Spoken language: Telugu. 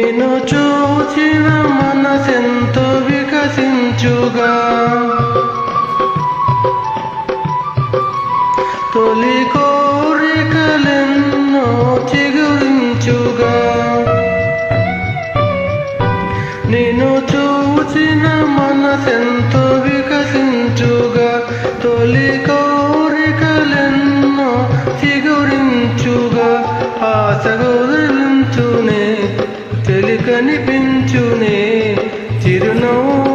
నిన్ను చూసిన మనసెంతో వికసించుగా. తొలి కోరికలెన్నో చిగురించుగా. నిన్ను చూసిన మనసెంతో వికసించుగా. తొలి కోరికలెన్నో చిగురించుగా. ఆశగురు కనిపించునే చిరునవ్వు